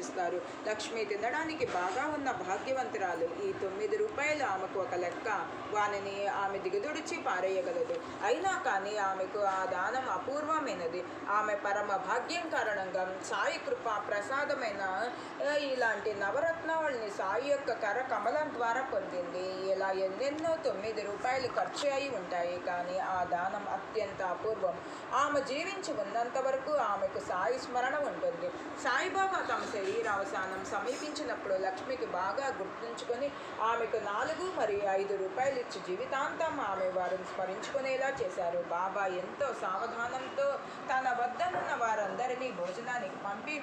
ఇస్తారు లక్ష్మి తినడానికి బాగా ఉన్న భాగ్యవంతురాలు. ఈ తొమ్మిది రూపాయలు ఆమెకు ఒక లెక్క. వానిని ఆమె దిగదుడిచి పారేయగలదు. అయినా కానీ ఆమెకు ఆ దానం అపూర్వమైనది. ఆమె పరమ భాగ్యం కారణంగా సాయి కృప ప్రసాదమైన ఇలాంటి నవరత్నావళిని సాయి యొక్క కర కమలం ద్వారా పొందింది. ఇలా ఎన్నెన్నో తొమ్మిది రూపాయలు ఖర్చు అయి ఉంటాయి. కానీ ఆ దానం అత్యంత అపూర్వం. ఆమె జీవించి ఉన్నంత వరకు ఆమెకు సాయి స్మరణ ఉంటుంది. సాయిబాబా తమ శరీరావసానం సమీపించినప్పుడు లక్ష్మికి బాగా గుర్తుంచుకొని ఆమెకు నాలుగు మరియు ఐదు రూపాయలు ఇచ్చి జీవితాంతం ఆమె వారిని స్మరించుకునేలా చేశారు. బాబా ఎంతో సావధానంతో తన వద్దనున్న వారందరినీ భోజనానికి పంపి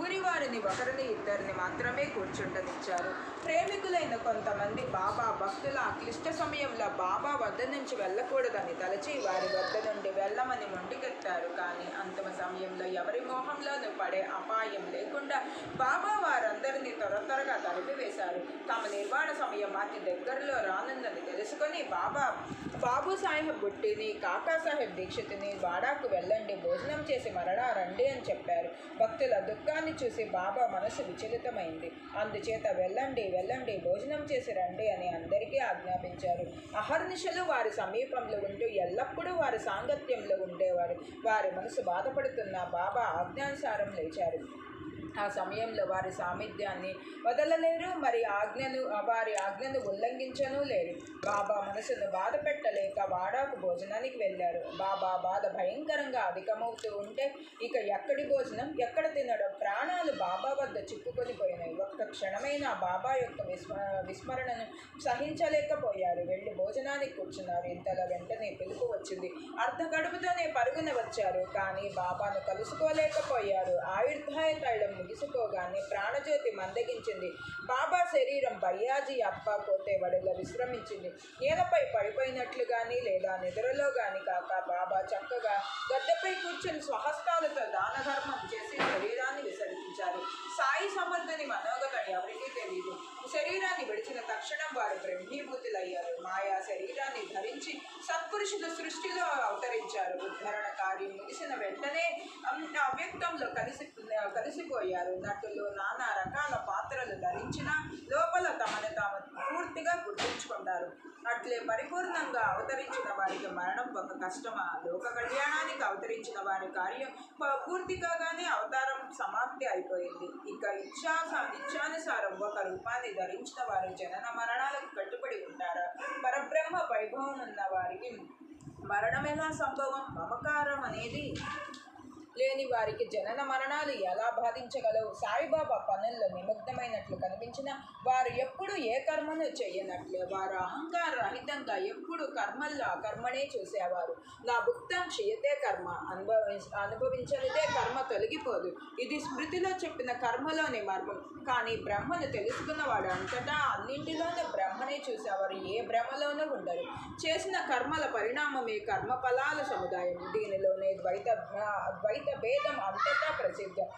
ఊరి వారిని ఒకరిని ఇద్దరిని మాత్రమే కూర్చుండనిచ్చారు. ప్రేమికులైన కొంతమంది బాబా భక్తుల క్లిష్ట సమయంలో బాబా వద్ద నుంచి వెళ్ళకూడదని తలచి వారి వద్ద నుండి వెళ్ళమని మొండికెత్తారు కానీ అంతిమ సమయంలో ఎవరి మోహంలోనూ పడే అపాయం లేకుండా బాబా వారందరినీ త్వర త్వరగా తరిపివేశారు తమ నిర్వాణ సమయం అతి దగ్గరలో రానుందని తెలుసుకొని బాబా బాబు సాహెబ్ బుట్టిని కాకా సాహెబ్ దీక్షితుని వాడాకు వెళ్ళండి భోజనం చేసి మరడా రండి అని చెప్పారు. భక్తుల దుఃఖాన్ని చూసి బాబా మనసు విచలితమైంది. అందుచేత వెళ్ళండి వెళ్ళండి భోజనం చేసి రండి అని అందరికీ ఆజ్ఞాపించారు. అహర్నిశలు వారి సమీపంలో ఉంటూ ఎల్లప్పుడూ వారి సాంగత్యంలో ఉండేవారు. వారి మనసు బాధపడుతున్న బాబా ఆజ్ఞానుసారం లేచారు. ఆ సమయంలో వారి సామీప్యాన్ని వదలలేరు మరి ఆజ్ఞను వారి ఆజ్ఞను ఉల్లంఘించను లేరు. బాబా మనసును బాధ పెట్టలేక వాడాకు భోజనానికి వెళ్ళారు. బాబా బాధ భయంకరంగా అధికమవుతూ ఉంటే ఇక ఎక్కడి భోజనం ఎక్కడ తినడం ప్రాణాలు బాబా వద్ద చిక్కుకొని పోయినాయి. ఒక్క క్షణమైన బాబా యొక్క విస్మ విస్మరణను సహించలేకపోయారు. వెళ్ళి భోజనానికి కూర్చున్నారు. ఇంతలో వెంటనే పిలుపు వచ్చింది. అర్ధ గడుపుతోనే పరుగున వచ్చారు. కానీ బాబాను కలుసుకోలేకపోయారు. ఆయుర్ధాయ తైలం ముగిసుకోగానే ప్రాణజ్యోతి మందగించింది. బాబా శరీరం బయ్యాజీ అప్ప పోతే వడిలో విశ్రమించింది. నేలపై పడిపోయినట్లు కానీ లేదా నిద్రలో కానీ కాక బాబా చక్కగా గద్దెపై కూర్చుని స్వహస్తాలతో తెలియదు. శరీరాన్ని విడిచిన తక్షణం వారు బ్రహ్మీభూతులయ్యారు. మాయా శరీరాన్ని ధరించి సత్పురుషుల సృష్టిలో అవతరించారు. ఉద్ధరణ కార్యం ముగిసిన వెంటనే అవ్యక్తంలో కలిసి కలిసిపోయారు. నటులు నానా రకాల పాత్రలు ధరించిన లోపల తమను తాము పూర్తిగా గుర్తుంచుకుంటారు. అట్లే పరిపూర్ణంగా అవతరించిన వారికి మరణం ఒక కష్టమా? లోక కళ్యాణానికి అవతరించిన వారి కార్యం ప- పూర్తి కాగానే అవతారం సమాప్తి అయిపోయింది. ఇక ఇచ్ఛా ఇచ్ఛానుసారం ఒక రూపాన్ని ధరించిన వారు జనన మరణాలకు కట్టుబడి ఉంటారా. పరబ్రహ్మ వైభవం ఉన్న వారికి మరణం ఎలా సంభవం? మమకారం అనేది లే లేని వారికి జనన మరణాలు ఎలా బాధించగలవు? సాయిబాబా పనుల్లో నిమగ్నమైనట్లు కనిపించిన వారు ఎప్పుడు ఏ కర్మను చేయనట్లే. వారు అహంకార రహితంగా ఎప్పుడు కర్మల్లో అకర్మనే చూసేవారు. నా భుక్తం చేయతే కర్మ అనుభవి అనుభవించనిదే కర్మ తొలగిపోదు. ఇది స్మృతిలో చెప్పిన కర్మలోని మర్మం. కానీ బ్రహ్మను తెలుసుకున్నవాడు అంతటా అన్నింటిలోనూ బ్రహ్మనే చూసేవారు. ఏ భ్రమలోనూ ఉండరు. చేసిన కర్మల పరిణామమే కర్మ ఫలాల సముదాయం. దీనిలోనే ద్వైత ద్వైత भेदम् अन्ततः प्रसिद्ध।